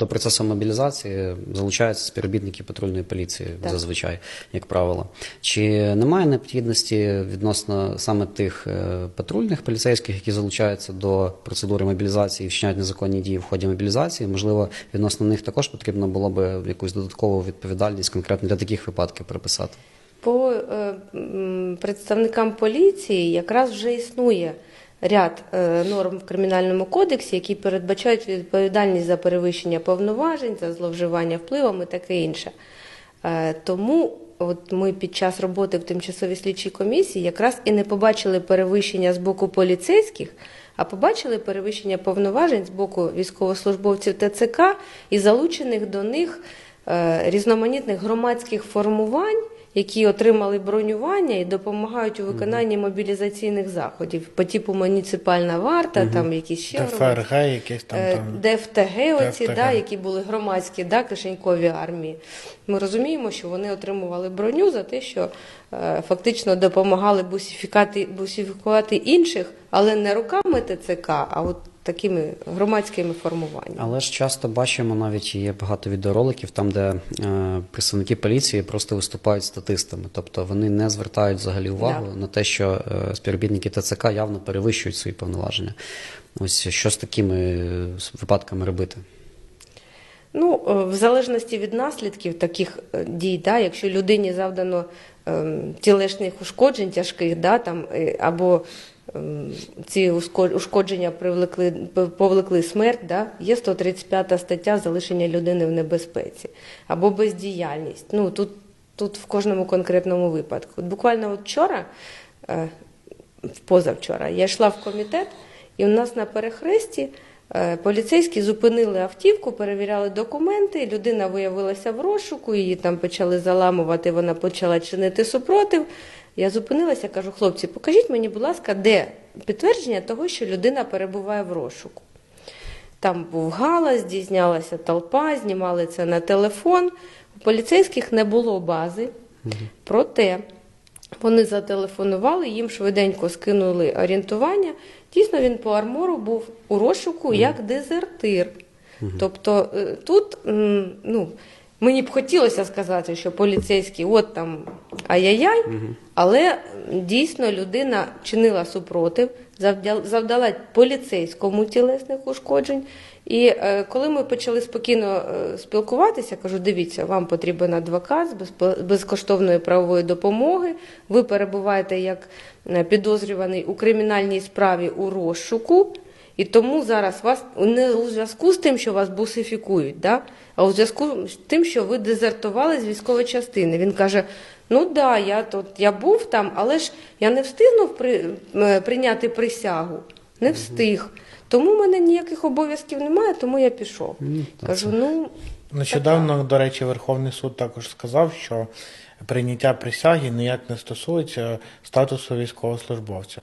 До процесу мобілізації залучаються співробітники патрульної поліції Так. зазвичай, як правило. Чи немає необхідності відносно саме тих е, патрульних поліцейських, які залучаються до процедури мобілізації і вчиняють незаконні дії в ході мобілізації? Можливо, відносно них також потрібно було би якусь додаткову відповідальність конкретно для таких випадків приписати? По е, представникам поліції якраз вже існує ряд е, норм в кримінальному кодексі, які передбачають відповідальність за перевищення повноважень, за зловживання впливом і таке інше. Е, Тому от ми під час роботи в тимчасовій слідчій комісії якраз і не побачили перевищення з боку поліцейських, а побачили перевищення повноважень з боку військовослужбовців ТЦК і залучених до них е, різноманітних громадських формувань, які отримали бронювання і допомагають у виконанні мобілізаційних заходів по типу муніципальна варта, там якісь ще. ДФРГ якесь там Е, там. ДФТГ, оці, ДФТГ. Да, які були громадські, да, кишенькові армії. Ми розуміємо, що вони отримували броню за те, що е, фактично допомагали бусифікати, бусифікувати інших, але не руками ТЦК, а от такими громадськими формуваннями. Але ж часто бачимо навіть є багато відеороликів, там де е, представники поліції просто виступають статистами, тобто вони не звертають взагалі увагу Да. на те, що е, співробітники ТЦК явно перевищують свої повноваження. Ось що з такими е, випадками робити? Ну, е, в залежності від наслідків таких е, дій, да, якщо людині завдано ем, тілесних ушкоджень тяжких, да, там, або ці ушкодження привлекли, повлекли смерть, да, є 135 стаття залишення людини в небезпеці, або бездіяльність. Ну, тут, тут в кожному конкретному випадку. От буквально от вчора, е, позавчора, я йшла в комітет, і у нас на перехресті поліцейські зупинили автівку, перевіряли документи. Людина виявилася в розшуку, її там почали заламувати, вона почала чинити супротив. Я зупинилася, кажу, хлопці, покажіть мені, будь ласка, де підтвердження того, що людина перебуває в розшуку. Там був галас, дізнялася толпа, знімали це на телефон. У поліцейських не було бази. Проте вони зателефонували, їм швиденько скинули орієнтування. Дійсно, він по армору був у розшуку як дезертир. Тобто е, тут ну, мені б хотілося сказати, що поліцейські от там ай-яй-яй, але дійсно людина чинила супротив, завдала поліцейському тілесних ушкоджень. І е, коли ми почали спокійно е, спілкуватися, кажу: дивіться, вам потрібен адвокат з безкоштовної правової допомоги. Ви перебуваєте як е, підозрюваний у кримінальній справі у розшуку. І тому зараз вас не у зв'язку з тим, що вас бусифікують, да? а у зв'язку з тим, що ви дезертували з військової частини. Він каже: ну да, я тут я був там, але ж я не встигнув при, е, прийняти присягу. Не встиг. Тому в мене ніяких обов'язків немає, тому я пішов. Кажу, ну Нещодавно, до речі, Верховний суд також сказав, що прийняття присяги ніяк не стосується статусу військовослужбовця.